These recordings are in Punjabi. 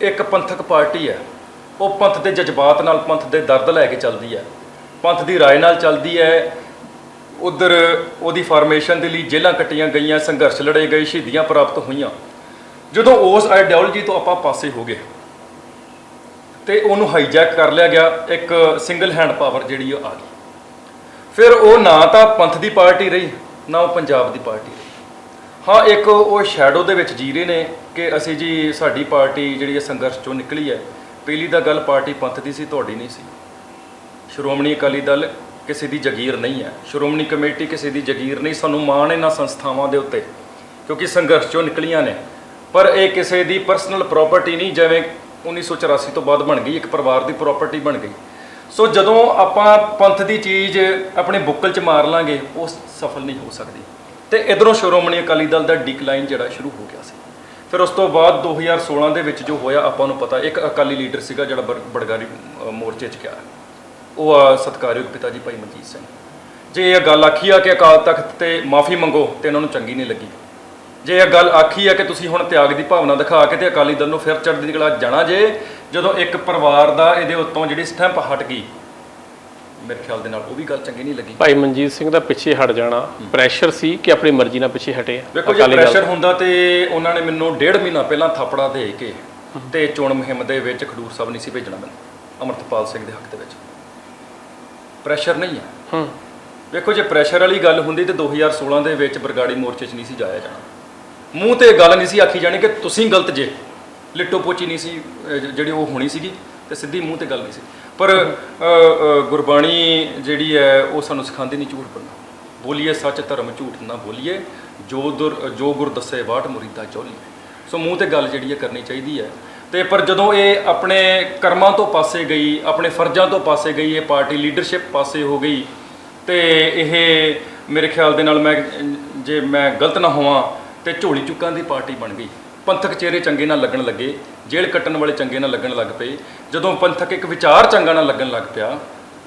ਇੱਕ ਪੰਥਕ ਪਾਰਟੀ ਹੈ। ਉਹ ਪੰਥ ਦੇ ਜਜ਼ਬਾਤ ਨਾਲ ਪੰਥ ਦੇ ਦਰਦ ਲੈ ਕੇ ਚੱਲਦੀ ਹੈ। ਪੰਥ ਦੀ ਰਾਏ ਨਾਲ ਚੱਲਦੀ ਹੈ। ਉਧਰ ਉਹਦੀ ਫਾਰਮੇਸ਼ਨ ਦੇ ਲਈ ਜੇਲ੍ਹਾਂ ਕੱਟੀਆਂ ਗਈਆਂ, ਸੰਘਰਸ਼ ਲੜੇ ਗਏ, ਸ਼ਹੀਦੀਆਂ ਪ੍ਰਾਪਤ ਹੋਈਆਂ। ਜਦੋਂ ਉਸ ਆਈਡੀਓਲੋਜੀ ਤੋਂ ਆਪਾਂ ਪਾਸੇ ਹੋ ਗਏ ਤੇ ਉਹਨੂੰ ਹਾਈਜੈਕ ਕਰ ਲਿਆ ਗਿਆ ਇੱਕ ਸਿੰਗਲ ਹੈਂਡ ਪਾਵਰ ਜਿਹੜੀ ਉਹ ਆ ਗਈ। ਫਿਰ ਉਹ ਨਾ ਤਾਂ ਪੰਥ ਦੀ ਪਾਰਟੀ ਰਹੀ, ਨਾ ਉਹ ਪੰਜਾਬ ਦੀ ਪਾਰਟੀ ਰਹੀ। ਹਾਂ, ਇੱਕ ਉਹ ਸ਼ੈਡੋ ਦੇ ਵਿੱਚ ਜੀ ਰਹੇ ਨੇ ਕਿ ਅਸੀਂ ਜੀ ਸਾਡੀ ਪਾਰਟੀ ਜਿਹੜੀ ਹੈ ਸੰਘਰਸ਼ ਚੋਂ ਨਿਕਲੀ ਹੈ। ਪਹਿਲੀ ਤਾਂ ਗੱਲ ਪਾਰਟੀ ਪੰਥ ਦੀ ਸੀ, ਤੁਹਾਡੀ ਨਹੀਂ ਸੀ। ਸ਼੍ਰੋਮਣੀ ਅਕਾਲੀ ਦਲ ਕਿਸੇ ਦੀ ਜਗੀਰ ਨਹੀਂ ਹੈ। ਸ਼੍ਰੋਮਣੀ ਕਮੇਟੀ ਕਿਸੇ ਦੀ ਜਗੀਰ ਨਹੀਂ, ਸਾਨੂੰ ਮਾਣ ਇਹਨਾਂ ਸੰਸਥਾਵਾਂ ਦੇ ਉੱਤੇ, ਕਿਉਂਕਿ ਸੰਘਰਸ਼ ਚੋਂ ਨਿਕਲੀਆਂ ਨੇ। ਪਰ ਇਹ ਕਿਸੇ ਦੀ ਪਰਸਨਲ ਪ੍ਰਾਪਰਟੀ ਨਹੀਂ, ਜਿਵੇਂ 1984 ਤੋਂ ਬਾਅਦ ਬਣ ਗਈ, ਇੱਕ ਪਰਿਵਾਰ ਦੀ ਪ੍ਰਾਪਰਟੀ ਬਣ ਗਈ। ਸੋ ਜਦੋਂ ਆਪਾਂ ਪੰਥ ਦੀ ਚੀਜ਼ ਆਪਣੇ ਬੁੱਕਲ 'ਚ ਮਾਰ ਲਾਂਗੇ, ਉਹ ਸਫਲ ਨਹੀਂ ਹੋ ਸਕਦੀ। ਤੇ ਇਧਰੋਂ ਸ਼੍ਰੋਮਣੀ ਅਕਾਲੀ ਦਲ ਦਾ ਡਿਕਲਾਈਨ ਜਿਹੜਾ ਸ਼ੁਰੂ ਹੋ ਗਿਆ ਸੀ। ਫਿਰ ਉਸ ਤੋਂ ਬਾਅਦ 2016 ਦੇ ਵਿੱਚ ਜੋ ਹੋਇਆ, ਆਪਾਂ ਨੂੰ ਪਤਾ, ਇੱਕ ਅਕਾਲੀ ਲੀਡਰ ਸੀਗਾ ਜਿਹੜਾ ਬੜ- ਬੜਗਾਰੀ ਮੋਰਚੇ 'ਚ ਗਿਆ। ਉਹ ਆ ਸਤਿਕਾਰਯੋਗ ਪਿਤਾ ਜੀ ਭਾਈ ਮਨਜੀਤ ਸਿੰਘ। ਜੇ ਇਹ ਗੱਲ ਆਖੀ ਆ ਕਿ ਅਕਾਲ ਤਖਤ ਤੇ ਮਾਫੀ ਮੰਗੋ ਤੇ ਇਹਨਾਂ ਨੂੰ ਚੰਗੀ ਨਹੀਂ ਲੱਗੀ। ਜੇ ਇਹ ਗੱਲ ਆਖੀ ਆ ਕਿ ਤੁਸੀਂ ਹੁਣ ਤਿਆਗ ਦੀ ਭਾਵਨਾ ਦਿਖਾ ਕੇ ਤੇ ਅਕਾਲੀ ਦਲ ਨੂੰ ਫਿਰ ਚੜ੍ਹਦੀ ਕਲਾ ਜਾਣਾ ਜੇ, ਜਦੋਂ ਇੱਕ ਪਰਿਵਾਰ ਦਾ ਇਹਦੇ ਉੱਤੋਂ ਜਿਹੜੀ ਸਟੈਂਪ ਹਟ ਗਈ ਮੇਰੇ ਖਿਆਲ ਦੇ ਨਾਲ ਉਹ ਵੀ ਗੱਲ ਚੰਗੀ ਨਹੀਂ ਲੱਗੀ। ਭਾਈ ਮਨਜੀਤ ਸਿੰਘ ਦਾ ਪਿੱਛੇ ਹਟ ਜਾਣਾ ਪ੍ਰੈਸ਼ਰ ਸੀ ਕਿ ਆਪਣੀ ਮਰਜ਼ੀ ਨਾਲ ਪਿੱਛੇ ਹਟੇ? ਵੇਖੋ ਜੇ ਪ੍ਰੈਸ਼ਰ ਹੁੰਦਾ ਤੇ ਉਹਨਾਂ ਨੇ ਮੈਨੂੰ ਡੇਢ ਮਹੀਨਾ ਪਹਿਲਾਂ ਥਾਪੜਾ ਦੇ ਕੇ ਤੇ ਚੋਣ ਮੁਹਿੰਮ ਦੇ ਵਿੱਚ ਖਡੂਰ ਸਾਹਿਬ ਨਹੀਂ ਸੀ ਭੇਜਣਾ ਮੈਨੂੰ ਅਮਰਤਪਾਲ ਸਿੰਘ ਦੇ ਹੱਕ ਦੇ ਵਿੱਚ। ਪ੍ਰੈਸ਼ਰ ਨਹੀਂ ਹੈ ਹੂੰ। ਵੇਖੋ ਜੇ ਪ੍ਰੈਸ਼ਰ ਵਾਲੀ ਗੱਲ ਹੁੰਦੀ ਤੇ 2016 ਦੇ ਵਿੱਚ ਬਰਗਾੜੀ ਮੋਰਚੇ 'ਚ ਨਹੀਂ ਸੀ ਜਾਇਆ ਜਾਣਾ। ਮੂੰਹ ਤੇ ਗੱਲ ਨਹੀਂ ਸੀ ਆਖੀ ਜਾਣੀ ਕਿ ਤੁਸੀਂ ਗਲਤ ਜੇ। ਲਿੱਟੋ ਪੋਚੀ ਨਹੀਂ ਸੀ ਜਿਹੜੀ ਉਹ ਹੋਣੀ ਸੀਗੀ ਤੇ ਸਿੱਧੀ ਮੂੰਹ ਤੇ ਗੱਲ ਨਹੀਂ ਸੀ। ਪਰ ਗੁਰਬਾਣੀ ਜਿਹੜੀ ਹੈ, ਉਹ ਸਾਨੂੰ ਸਿਖਾਉਂਦੀ ਨਹੀਂ ਝੂਠ ਬੋਲਣਾ। ਬੋਲੀਏ ਸੱਚ, ਧਰਮ ਝੂਠ ਨਾ ਬੋਲੀਏ, ਜੋ ਦੁਰ, ਜੋ ਗੁਰ ਦੱਸੇ ਬਾਟ ਮੁਰੀਦਾ ਚੋਲੀਏ। ਸੋ ਮੂੰਹ ਤੇ ਗੱਲ ਜਿਹੜੀ ਹੈ ਕਰਨੀ ਚਾਹੀਦੀ ਹੈ। ਤੇ ਪਰ ਜਦੋਂ ਇਹ ਆਪਣੇ ਕਰਮਾਂ ਤੋਂ ਪਾਸੇ ਗਈ, ਆਪਣੇ ਫਰਜ਼ਾਂ ਤੋਂ ਪਾਸੇ ਗਈ, ਇਹ ਪਾਰਟੀ ਲੀਡਰਸ਼ਿਪ ਪਾਸੇ ਹੋ ਗਈ, ਤੇ ਇਹ ਮੇਰੇ ਖਿਆਲ ਦੇ ਨਾਲ ਮੈਂ, ਜੇ ਮੈਂ ਗਲਤ ਨਾ ਹੋਵਾਂ, ਤੇ ਝੋਲੀ ਚੁੱਕਾਂ ਦੀ ਪਾਰਟੀ ਬਣ ਗਈ। ਪੰਥਕ ਚਿਹਰੇ ਚੰਗੇ ਨਾਲ ਲੱਗਣ ਲੱਗੇ, ਜੇਲ੍ਹ ਕੱਟਣ ਵਾਲੇ ਚੰਗੇ ਨਾਲ ਲੱਗਣ ਲੱਗ ਪਏ। ਜਦੋਂ ਪੰਥਕ ਇੱਕ ਵਿਚਾਰ ਚੰਗਾ ਨਾਲ ਲੱਗਣ ਲੱਗ ਪਿਆ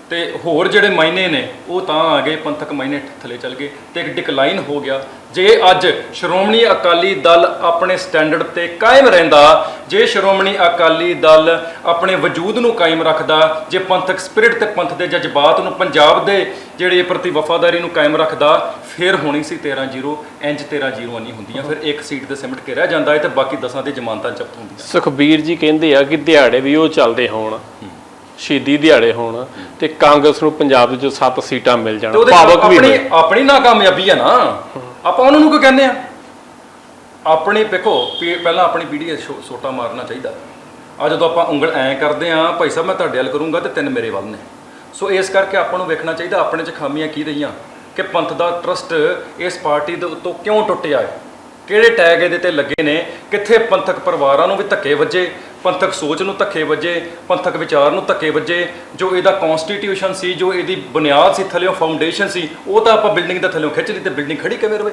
ਤੇ ਹੋਰ ਜਿਹੜੇ ਮਾਇਨੇ ਨੇ ਉਹ ਤਾਂ ਆ ਗਏ ਪੰਥਕ ਮਾਇਨੇ ਥੱਲੇ ਚੱਲ ਗਏ ਤੇ ਇੱਕ ਡਿਕਲਾਈਨ ਹੋ ਗਿਆ। ਜੇ ਅੱਜ ਸ਼੍ਰੋਮਣੀ ਅਕਾਲੀ ਦਲ ਆਪਣੇ ਸਟੈਂਡਰਡ ਤੇ ਕਾਇਮ ਰਹਿੰਦਾ ਜੇ ਸ਼੍ਰੋਮਣੀ ਅਕਾਲੀ ਦਲ ਆਪਣੇ ਵਜੂਦ ਨੂੰ ਕਾਇਮ ਰੱਖਦਾ ਜੇ ਪੰਥਕ ਸਪਿਰਿਟ ਤੇ ਪੰਥ ਦੇ ਜਜ਼ਬਾਤ ਨੂੰ ਪੰਜਾਬ ਦੇ ਜਿਹੜੇ ਪ੍ਰਤੀ ਵਫਾਦਾਰੀ ਨੂੰ ਕਾਇਮ ਰੱਖਦਾ ਫਿਰ ਹੋਣੀ ਸੀ 13-0 ਇੰਜ 13-0 ਨਹੀਂ ਹੁੰਦੀਆਂ ਫਿਰ ਇੱਕ ਸੀਟ ਤੇ ਸਿਮਟ ਕੇ ਰਹਿ ਜਾਂਦਾ ਹੈ ਤੇ ਬਾਕੀ ਦਸਾਂ ਦੀ ਜ਼ਮਾਨਤਾਂ ਜ਼ਬਤ ਹੁੰਦੀਆਂ। ਸੁਖਬੀਰ ਜੀ ਕਹਿੰਦੇ ਆ ਕਿ ਦਿਹਾੜੇ ਵੀ ਉਹ ਚੱਲਦੇ ਹੋਣ। ਸ਼ਹੀਦੀ ਦਿਹਾੜੇ ਹੋਣ ਤੇ ਕਾਂਗਰਸ ਨੂੰ ਪੰਜਾਬ ਦੇ ਜੋ 7 ਸੀਟਾਂ ਮਿਲ ਜਾਣ। ਭਾਵਕ ਵੀ ਆਪਣੀ। ਆਪਣੀ ਨਾਕਾਮਯਾਬੀ ਹੈ ਨਾ। ਆਪਾਂ ਉਹਨਾਂ ਨੂੰ ਕਿਉਂ ਕਹਿੰਦੇ ਆ? ਆਪਣੀ ਵੇਖੋ ਪੀ- ਪਹਿਲਾਂ ਆਪਣੀ ਪੀੜ੍ਹੀ ਦੇ ਛੋ- ਸੋਟਾ ਮਾਰਨਾ ਚਾਹੀਦਾ। ਆ ਜਦੋਂ ਆਪਾਂ ਉਂਗਲ ਐ ਕਰਦੇ ਆ ਭਾਈ ਸਾਹਿਬ ਮੈਂ ਤੁਹਾਡੇ ਵੱਲ ਕਰੂੰਗਾ ਤੇ ਤਿੰਨ ਮੇਰੇ ਵੱਲ ਨੇ। ਸੋ ਇਸ ਕਰਕੇ ਆਪਾਂ ਨੂੰ ਵੇਖਣਾ ਚਾਹੀਦਾ ਆਪਣੇ 'ਚ ਖਾਮੀਆਂ ਕੀ ਰਹੀਆਂ ਕਿ ਪੰਥ ਦਾ ਟਰਸਟ ਇਸ ਪਾਰਟੀ ਦੇ ਉੱਤੋਂ ਕਿਉਂ ਟੁੱਟਿਆ ਹੈ? ਕਿਹੜੇ ਟੈਗ ਇਹਦੇ ਤੇ ਲੱਗੇ ਨੇ? ਕਿੱਥੇ ਪੰਥਕ ਪਰਿਵਾਰਾਂ ਨੂੰ ਵੀ ਧੱਕੇ ਵੱਜੇ? ਪੰਥਕ ਸੋਚ ਨੂੰ ਧੱਕੇ ਵੱਜੇ, ਪੰਥਕ ਵਿਚਾਰ ਨੂੰ ਧੱਕੇ ਵੱਜੇ, ਜੋ ਇਹਦਾ ਕਨਸਟੀਟਿਊਸ਼ਨ ਸੀ, ਜੋ ਇਹਦੀ ਬੁਨਿਆਦ ਸੀ ਥੱਲੇੋਂ ਫਾਊਂਡੇਸ਼ਨ ਸੀ, ਉਹ ਤਾਂ ਆਪਾਂ ਬਿਲਡਿੰਗ ਦੇ ਥੱਲੇੋਂ ਖਿੱਚ ਲਈ ਤੇ ਬਿਲਡਿੰਗ ਖੜੀ ਕਿਵੇਂ ਰਵੇ?